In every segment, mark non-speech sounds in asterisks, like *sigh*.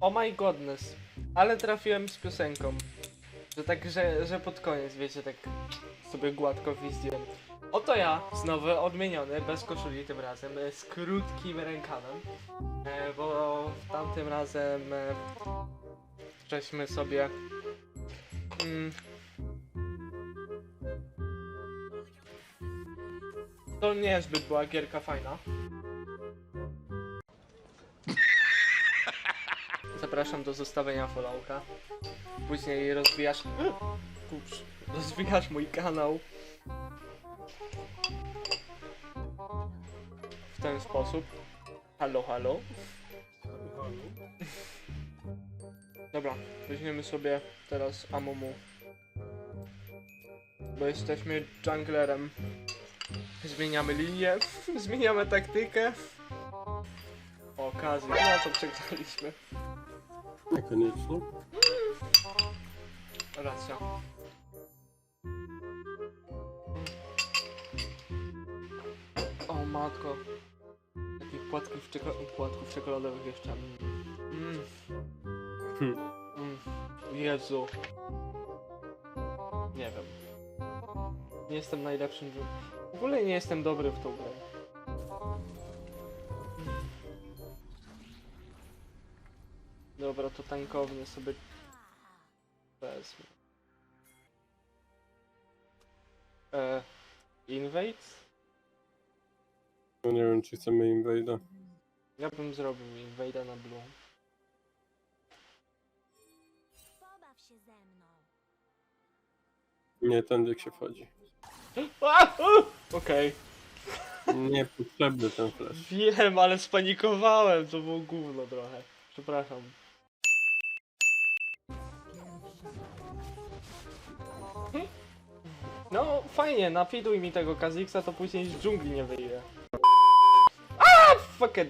Oh my godness. Ale trafiłem z piosenką. Że tak, że, że pod koniec, wiecie, tak sobie gładko wizdziłem. Oto ja, znowu odmieniony, bez koszuli tym razem, e, z krótkim rękawem. E, bo tamtym razem e, żeśmy sobie... Mm, to niezbyt była gierka fajna. Zapraszam do zostawienia followka. Później rozwijasz... Ups. Rozwijasz mój kanał. W ten sposób. Halo, halo. Dobra, weźmiemy sobie teraz Amumu. Bo jesteśmy junglerem. Zmieniamy linię, *laughs* zmieniamy taktykę. O, Kazi, no to przegraliśmy. Niekoniecznie. Racja. O matko. Takich płatków, czeko płatków czekoladowych jeszcze. Mm. Hmm. Mm. Jezu. Nie wiem. Nie jestem najlepszym. w- W ogóle nie jestem dobry w tą grę. Dobra, to tankownie sobie wezmę. E, invade? No nie wiem, czy chcemy invade'a. Ja bym zrobił invade'a na blue. Pobaw się ze mną. Nie, tędy jak się wchodzi. A! U! Okej. Niepotrzebny ten flash. Wiem, ale spanikowałem, to było gówno trochę. Przepraszam. Fajnie, nafiduj mi tego Kaziksa, to później z dżungli nie wyjdę. A, fuck it.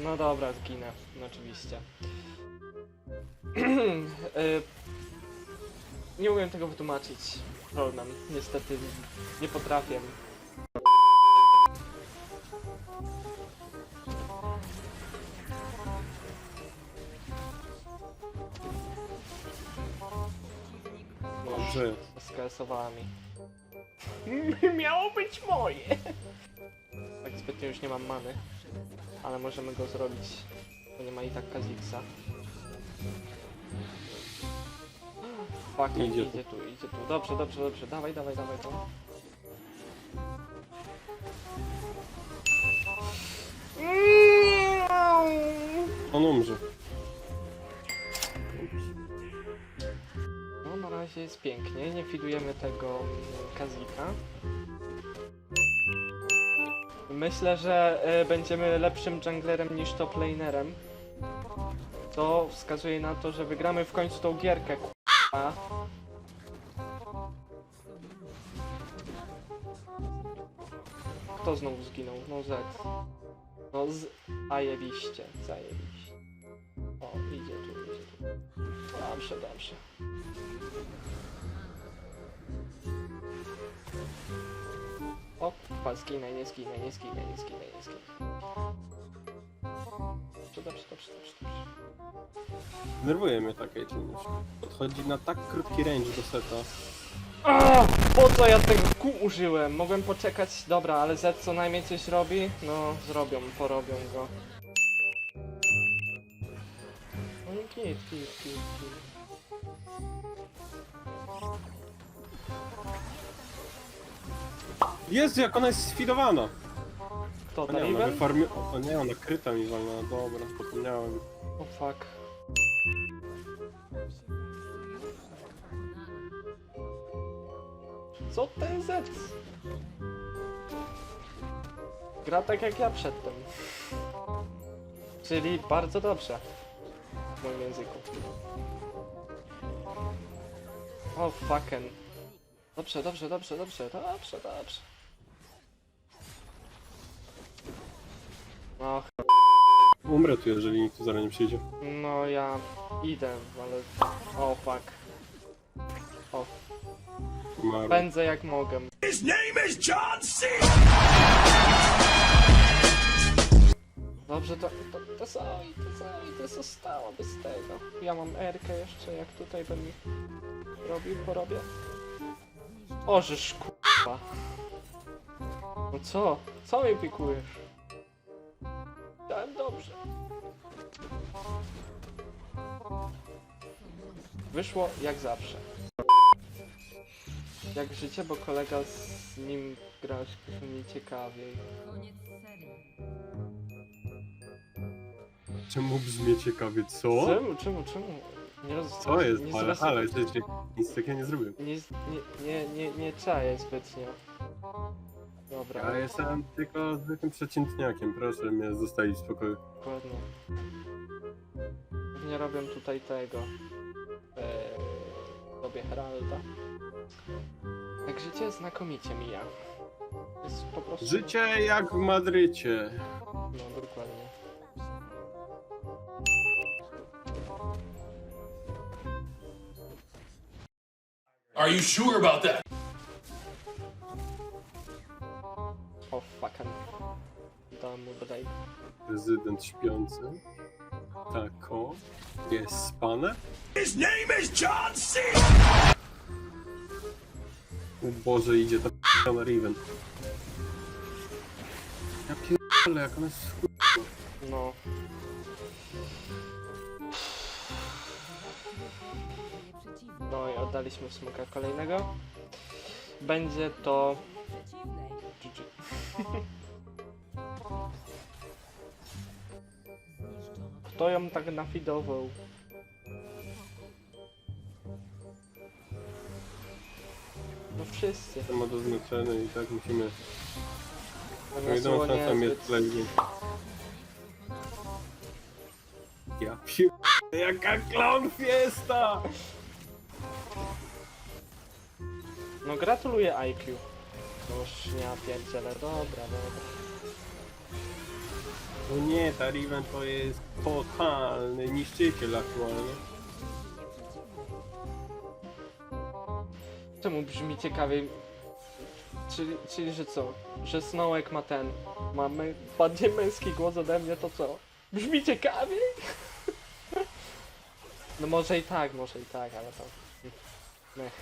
No dobra, zginę, no oczywiście. *clears throat* Y, nie umiem tego wytłumaczyć. Problem, niestety nie potrafię. Dobrze jest. Skresowała mi. *laughs* Miało być moje! Tak zbytnio już nie mam many. Ale możemy go zrobić. Bo nie ma i tak Kaziksa. Fuck, Idzie idzie, tu. idzie tu, idzie tu. Dobrze, dobrze, dobrze. Dawaj, dawaj, dawaj to. On umrze. Jest pięknie, nie fidujemy tego mm, Kazika. Myślę, że e, będziemy lepszym junglerem niż top lanerem. To wskazuje na to, że wygramy w końcu tą gierkę, k***a. Kto znowu zginął? No Z. No z... Zajebiście, zajebiście. O, idzie tu, idzie tu. Dobrze, dobrze. O, pa, zginę, nie zginę, nie zginę, nie nie zginę. Dobrze, dobrze, dobrze, dobrze, dobrze. Denerwuje mnie taka czynność. Podchodzi na tak krótki range do seta. A, po co ja tego kół użyłem? Mogłem poczekać, dobra, ale Z co najmniej coś robi? No, zrobią, porobią go. No i kit, kit, kit, kit. Jezu, jak ona jest sfidowana! Kto, ta nie, ona wyfarmi... O nie, ona kryta mi walna. Dobra, zapomniałem. O fuck. Co ten Z? Gra tak jak ja przedtem. Czyli bardzo dobrze. W moim języku. O fucking. Dobrze, dobrze, dobrze, dobrze, dobrze, dobrze. Och, Umrę tu, jeżeli nikt tu zaraz nie przyjdzie. no ja idę, ale... O fuck. O, Umarł. pędzę jak mogę. Dobrze, to, to, to Zoe, to Zoe, to zostało bez tego. Ja mam Erkę jeszcze, jak tutaj bym robił, porobię. O, żeż kurwa. No co? Co mi pikujesz? Dałem dobrze. Wyszło jak zawsze. Jak życie, bo kolega z nim grał mniej ciekawiej. Koniec serii. Czemu brzmi ciekawie, co? Czemu, czemu, czemu? Nie roz... Co jest? nie Ale, zrozum- ale, rzeczy, nic takiego nie zrobiłem. Nie, nie, nie, nie, nie czaję zbytnio. Dobra, Ja jestem tylko zwykłym przeciętniakiem, proszę mnie zostawić w spokoju. dokładnie. Nie robię tutaj tego. Eee, robię Heralda. Tak życie znakomicie mija. Jest po prostu... Życie jak w Madrycie. No, dokładnie. Are you sure about that? Break. Prezydent śpiący. Tako. Jest spane. His name is John C. O Boże, idzie ta p***na Riven. Ja pierdolę, jak ona jest chuj- No. No i oddaliśmy smoka kolejnego. Będzie to... Kto ją tak nafidował? No wszyscy. To ma do znaczenia i tak musimy... No tam tam jest play. Ja pierdolę, jaka clown fiesta! No gratuluję IQ. No już nie pierdzielę, dobra, dobra. No nie, ta Riven to jest totalny niszczyciel aktualnie. Czemu brzmi ciekawiej? Czyli, czyli że co? Że Snowek ma ten... Ma bardziej męski głos ode mnie, to co? Brzmi ciekawiej? No może i tak, może i tak, ale to... Mech.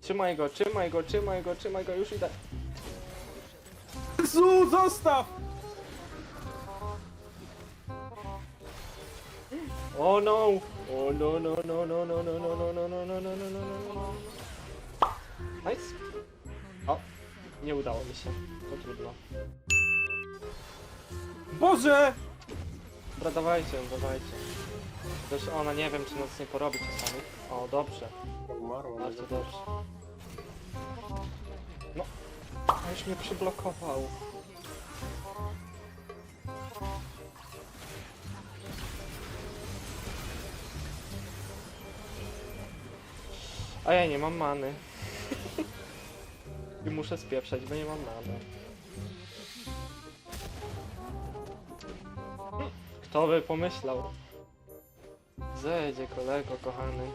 Trzymaj go, trzymaj go, trzymaj go, trzymaj go, już idę. Jezu, zostaw! Oh no! Oh no no no no no no no no no no no no no no no no Nice! O! Nie udało mi się. To trudno. Boże! Dobra, dawajcie, dawajcie. Też ona nie wiem, czy nas nie porobi czasami. O, dobrze. Bardzo dobrze. No. A już mnie przyblokował. A ja nie mam many. *laughs* I muszę spieprzać, bo nie mam many. Kto by pomyślał? Zejdzie kolego kochany.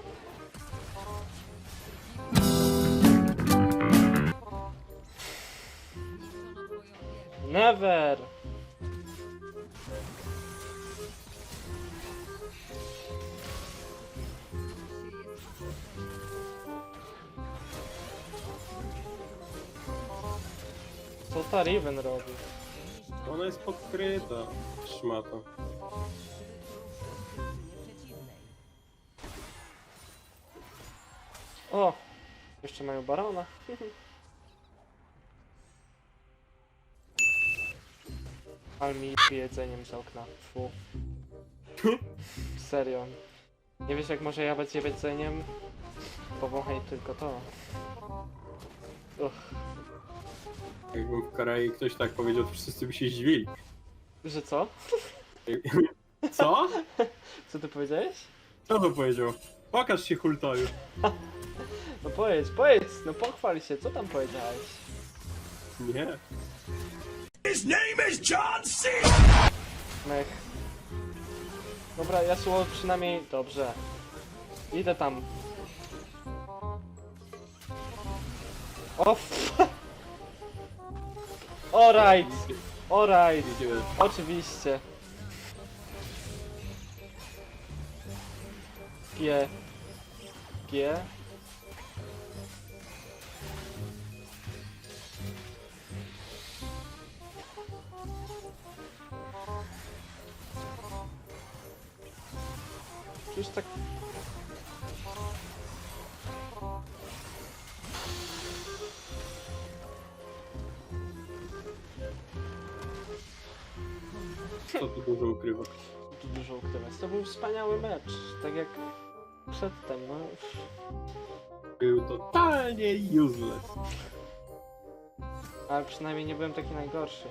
Never! Co ta Riven robi? Ona jest podkryta. Szmata. O! Jeszcze mają barona. *laughs* Ale mi jedzeniem z okna. Fu. *laughs* Serio. Nie wiesz jak może jadać jedzeniem? Powąchaj tylko to. Uch. Jakbym w Korei ktoś tak powiedział, to wszyscy by się zdziwili. Że co? Co? *laughs* Co ty powiedziałeś? Co to powiedział? Pokaż się hultoju. *laughs* No powiedz, powiedz, no pochwal się, co tam powiedziałeś? Nie. His name is John C. Mech. Dobra, słowo przynajmniej... Dobrze. Idę tam. O f... *laughs* Alright! Alright! Oczywiście. G. G. Już tak... Co tu dużo ukrywa? tu dużo ukrywać. To był wspaniały mecz, tak jak przedtem, no. Był totalnie useless. Ale przynajmniej nie byłem taki najgorszy.